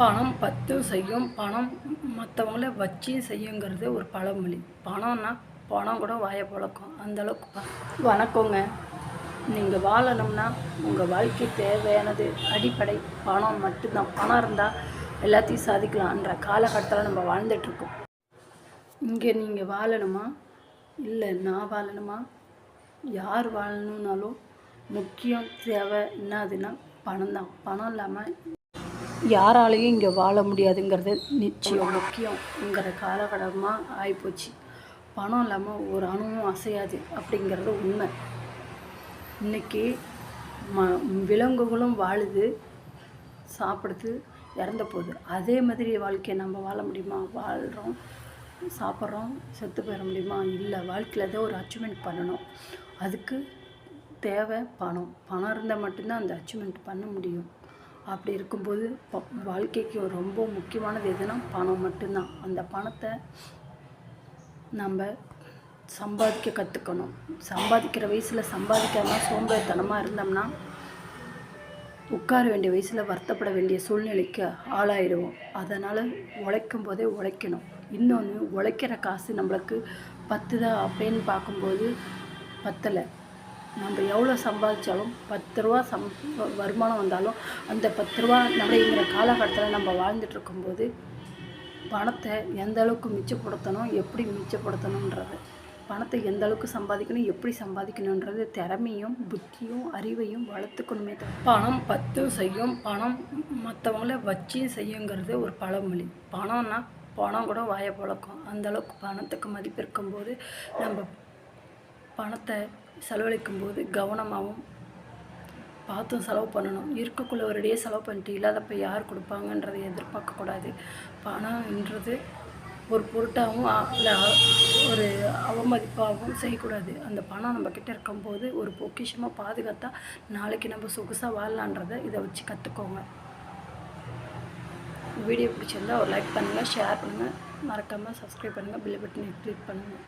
பணம் பத்து செய்யும். பணம் மற்றவங்கள வச்சு செய்யுங்கிறது ஒரு பழமொழி. பணம்னா பணம் கூட வாயை பழக்கம் அந்தளவுக்கு வணக்கங்க. நீங்கள் வாழணும்னா உங்கள் வாழ்க்கை தேவையானது அடிப்படை. பணம் மட்டும்தான். பணம் இருந்தால் எல்லாத்தையும் சாதிக்கலான்ற காலகட்டத்தில் நம்ம வாழ்ந்துட்டுருக்கோம். இங்கே நீங்கள் வாழணுமா? இல்லை நான் வாழணுமா? யார் வாழணும்னாலும் முக்கியம் தேவை என்னதுன்னா பணம் தான் பணம் இல்லாமல் யாராலையும் இங்கே வாழ முடியாதுங்கிறது நிச்சயம் முக்கியங்கிற காலகட்டமாக ஆகிப்போச்சு பணம் இல்லாமல் ஒரு அணுவும் அசையாது அப்படிங்கிறது உண்மை. இன்னைக்கு ம விலங்குகளும் வாழுது சாப்பிடுது இறந்த போகுது அதே மாதிரி வாழ்க்கையை நம்ம வாழ முடியுமா? வாழ்கிறோம் சாப்பிட்றோம் செத்து போயிட முடியுமா? இல்லை வாழ்க்கையில் ஏதோ ஒரு அச்சீவ்மெண்ட் பண்ணணும். அதுக்கு தேவை பணம். பணம் இருந்தால் மட்டும்தான் அந்த அச்சீவ்மெண்ட் பண்ண முடியும். அப்படி இருக்கும்போது ப வாழ்க்கைக்கு ரொம்ப முக்கியமானது எதுனா பணம் மட்டும்தான். அந்த பணத்தை நம்ம சம்பாதிக்க கற்றுக்கணும் சம்பாதிக்கிற வயசில் சம்பாதிக்காமல் சோம்பேறித்தனமாக இருந்தோம்னா உட்கார வேண்டிய வயசில் வருத்தப்பட வேண்டிய சூழ்நிலைக்கு ஆளாயிடுவோம். அதனால் உழைக்கும் போதே உழைக்கணும். இன்னொன்று உழைக்கிற காசு நம்மளுக்கு பத்துதா அப்படின்னு பார்க்கும்போது பத்தலை. நம்ம எவ்வளோ சம்பாதிச்சாலும் பத்து ரூபா சம் வருமானம் வந்தாலும் அந்த பத்து ரூபா அப்படிங்கிற காலகட்டத்தில் நம்ம வாழ்ந்துட்டு இருக்கும்போது பணத்தை எந்த அளவுக்கு மிச்சப்படுத்தணும் எப்படி மிச்சப்படுத்தணுன்றது பணத்தை எந்த அளவுக்கு சம்பாதிக்கணும் எப்படி சம்பாதிக்கணுன்றது திறமையும் புத்தியும் அறிவையும் வளர்த்துக்கணுமே தவிர பணம் பத்து செய்யும் பணம் மற்றவங்கள வச்சு செய்யுங்கிறது ஒரு பழமொழி. பணம்னா பணம் கூட வாயை பழக்கம் அந்தளவுக்கு பணத்துக்கு மதிப்பு இருக்கும்போது நம்ம பணத்தை செலவழிக்கும் போது கவனமாகவும் பார்த்தும் செலவு பண்ணணும். இருக்கக்குள்ள ஒரேடியே செலவு பண்ணிட்டு இல்லாதப்ப யார் கொடுப்பாங்கன்றதை எதிர்பார்க்கக்கூடாது. பணம்ன்றது ஒரு பொருட்டாகவும் இல்லை ஒரு அவமதிப்பாகவும் செய்யக்கூடாது. அந்த பணம் நம்மக்கிட்ட இருக்கும்போது ஒரு பொக்கிஷமாக பாதுகாத்தா நாளைக்கு நம்ம சொகுசாக வாழலான்றதை இதை வச்சு கற்றுக்கோங்க வீடியோ பிடிச்சிருந்தா ஒரு லைக் பண்ணுங்கள் ஷேர் பண்ணுங்கள் மறக்காமல் சப்ஸ்கிரைப் பண்ணுங்கள் பில் பட்டனை கிளிக் பண்ணுங்கள்